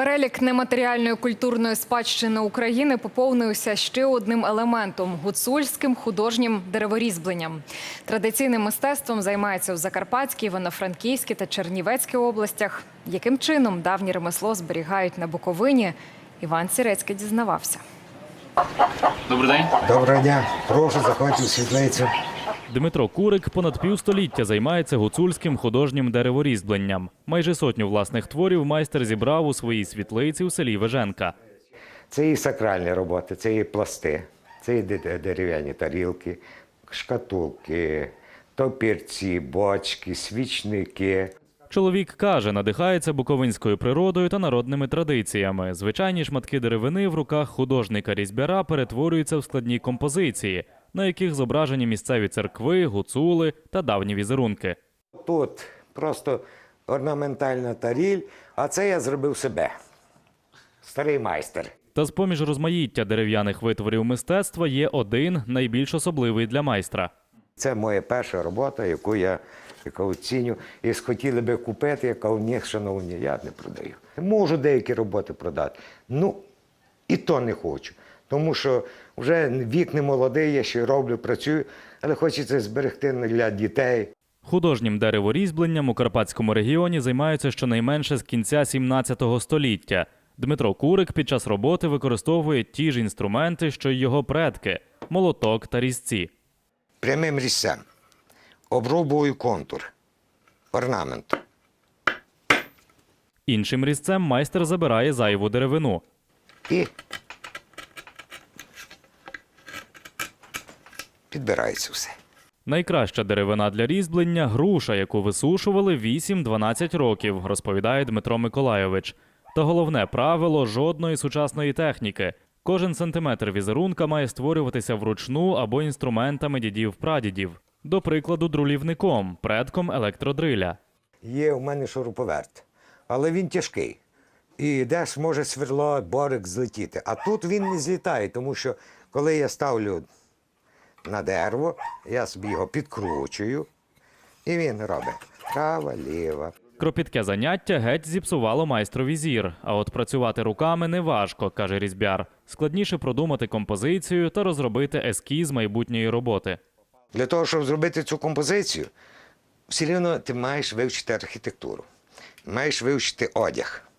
Перелік нематеріальної культурної спадщини України поповнився ще одним елементом гуцульським художнім дереворізьбленням. Традиційним мистецтвом займається в Закарпатській, Івано-Франківській та Чернівецькій областях. Яким чином давнє ремесло зберігають на Буковині? Іван Сірецький дізнавався. Добрий день. Доброго дня. Прошу, заходьте в світлицю. Дмитро Курик понад півстоліття займається гуцульським художнім дереворізьбленням. Майже сотню власних творів майстер зібрав у своїй світлиці у селі Веженка. Це і сакральні роботи, це і пласти, це і дерев'яні тарілки, шкатулки, топірці, бочки, свічники. Чоловік каже, надихається буковинською природою та народними традиціями. Звичайні шматки деревини в руках художника-різьбяра перетворюються в складні композиції, на яких зображені місцеві церкви, гуцули та давні візерунки. Тут просто орнаментальна таріль, а це я зробив себе. Старий майстер. Та з поміж розмаїття дерев'яних витворів мистецтва є один найбільш особливий для майстра. Це моя перша робота, яку я яку оціню. І схотіли би купити, я кажу, ні, шановні, я не продаю. Можу деякі роботи продати. Ну, і то не хочу. Тому що вже вік не молодий, я ще роблю, працюю, але хочеться зберегти для дітей. Художнім дереворізьбленням у Карпатському регіоні займаються щонайменше з кінця 17 століття. Дмитро Курик під час роботи використовує ті ж інструменти, що й його предки молоток та різці. Прямим різцем. Обрубую контур, орнамент. Іншим різцем майстер забирає зайву деревину. І підбирається все. Найкраща деревина для різьблення груша, яку висушували 8-12 років, розповідає Дмитро Миколайович. Та головне правило жодної сучасної техніки. Кожен сантиметр візерунка має створюватися вручну або інструментами дідів-прадідів. До прикладу, друлівником, предком електродриля. Є у мене шуруповерт, але він тяжкий. І десь може сверло, борик злетіти. А тут він не злітає, тому що коли я ставлю на дерево, я собі його підкручую, і він робить права, ліва. Кропітке заняття геть зіпсувало майстрові зір. А от працювати руками не важко, каже різьбяр. Складніше продумати композицію та розробити ескіз майбутньої роботи. Для того, щоб зробити цю композицію, все рівно ти маєш вивчити архітектуру, маєш вивчити одяг.